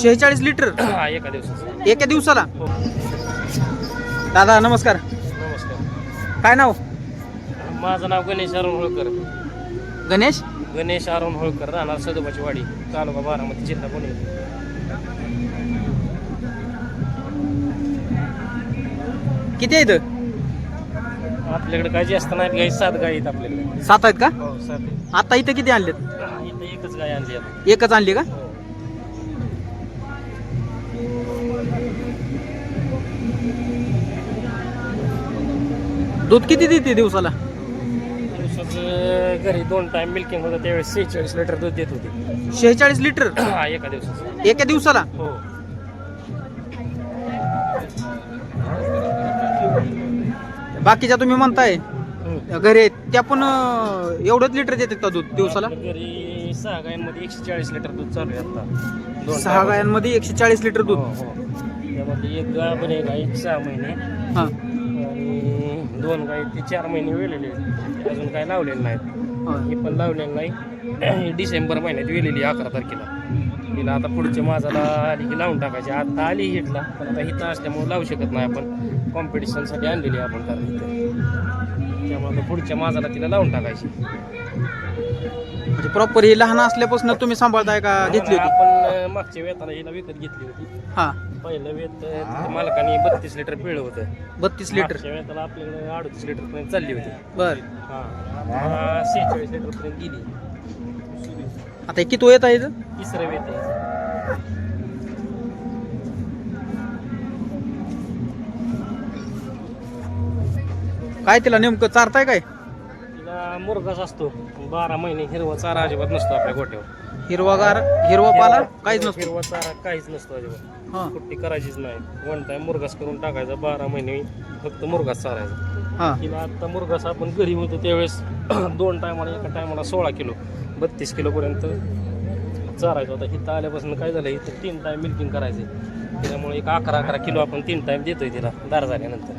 शेहेचाळीस लिटर? हा एका दिवसाचा. एका दिवसाला? हो दादा नमस्कार. नमस्कार. काय नाव? माझं नाव गणेश अरुण होळकर. गणेश? गणेश अरुण होळकर राहणार सदोबाची वाडी तालुका बारामती जिल्हा पुणे. किती आहे इथं आपल्याकडे काय जास्त नाहीत गाई सात गाई आहेत आपल्याकडे. सात आहेत का? हो सात आहेत. आता इथं किती आणलेत? इथं एकच गाय आणली आपण एकच आणली का? हो. दूध किती देते दिवसाला? दिवसाचं घरी दोन टाइम मिल्किंग होतं त्यावेळेस सेहेचाळीस लिटर दूध देत होती. शेहेचाळीस लिटर हा एका दिवसाचं. एका दिवसाला? हो. बाकीच्या तुम्ही म्हणताय. घरी आहेत, त्या पण अं, एवढंच लिटर देतात का दूध दिवसाला? आपल्या घरी सहा गायांमध्ये एकशे चाळीस लिटर दूध चालू आहे आता. दोन सहा. गायांमध्ये एकशे चाळीस लिटर हो दूध हो. त्यामध्ये एक गाय पण एक आहे सहा महिने. हा. दोन गाय ते चार महिने वेलेले आहेत. अजून काय लावलेले नाहीत. हे पण लावलेलं नाही. ही डिसेंबर महिन्यात वेलेली अकरा तारखेला. तिला आता पुढच्या माझाला आली की लावून टाकायची. आता आली हिटला पण आता हिथं असल्यामुळे लावू शकत नाही आपण. कॉम्पिटिशनसाठी आणलेली आपण कारण त्यामुळे आता पुढच्या माझाला तिला लावून टाकायची. म्हणजे प्रॉपर ही लहान असल्यापासून तुम्ही सांभाळताय का? घेतली होती? आपण मागच्या वेताला हिला विकत घेतली होती. हा. पहिलं वेत मालकाने बत्तीस लिटर पिळलं होतं. बत्तीस लिटर. वेळेला आपल्याकडे अडतीस लिटर पर्यंत चालली होती. बर. हा. सेहेचाळीस लिटर पर्यंत गेली. आता किती येत आहे इथं? तिसरं वेत आहे. काय तिला नेमकं चारताय काय? मुरगाच असतो. बारा महिने हिरवा चारा अजिबात नसतो आपल्या गोट्यावर. हिरवागार हिरवा पाला काहीच नसतो. हिरवा चारा काहीच नसतो अजिबात. हा. कुट्टी करायचीच नाही. वन टाइम मुरगास करून टाकायचा बारा महिने फक्त मुरगास चारायचा. हा. तिला आता मुरगास आपण घरी होतो त्यावेळेस दोन टायमाला एका टायमाला सोळा किलो बत्तीस किलोपर्यंत चारायचं. होता इथं आल्यापासून काय झालं इथं तीन टाइम मिल्किंग करायचे त्याच्यामुळे एक अकरा अकरा किलो आपण तीन टाइम देतोय तिला दार झाल्यानंतर.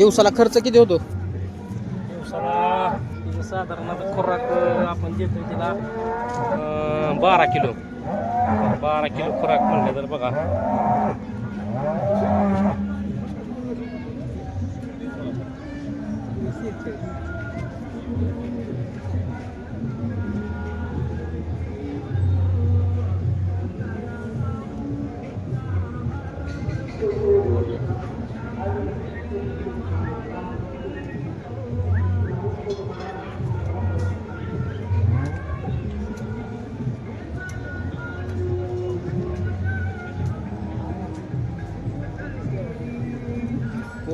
दिवसाला खर्च किती होतो? दिवसाला तिचं साधारण खुराक आपण देतो तिला अं, बारा किलो. बारा किलो खुराक म्हणलं तर बघा.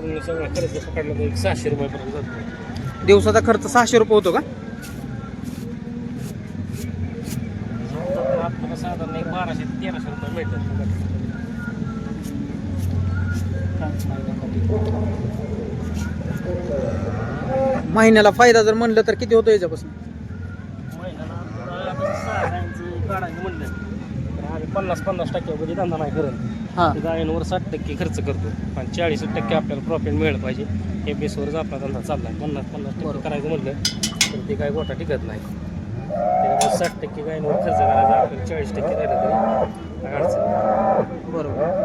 पूर्ण सगळं खर्च पकडला तर एक सहाशे रुपयापर्यंत जातो. दिवसाचा खर्च सहाशे रुपये होतो का? आपल्याला साधारण एक बाराशे ते तेराशे रुपये मिळतात महिन्याला फायदा जर म्हणलं तर किती होतो याच्यापासून? महिन्याला आता सहा गायांचं काढायचं म्हणलं. तर आम्ही पन्नास पन्नास टक्क्यामध्ये धंदा नाही करत. हा. गायांवर साठ टक्के खर्च करतो. आणि चाळीस टक्के आपल्याला प्रॉफिट मिळालं पाहिजे. हे बेसवरच आपला धंदा चालला आहे पन्नास पन्नास टक्के करायचं म्हटलं तर ते काय गोटा टिकत नाही. त्याच्यामुळे साठ टक्के गायांवर खर्च करायचा आपल्याला चाळीस टक्के राहिलं तरी काय अडचण नाही. बरोबर.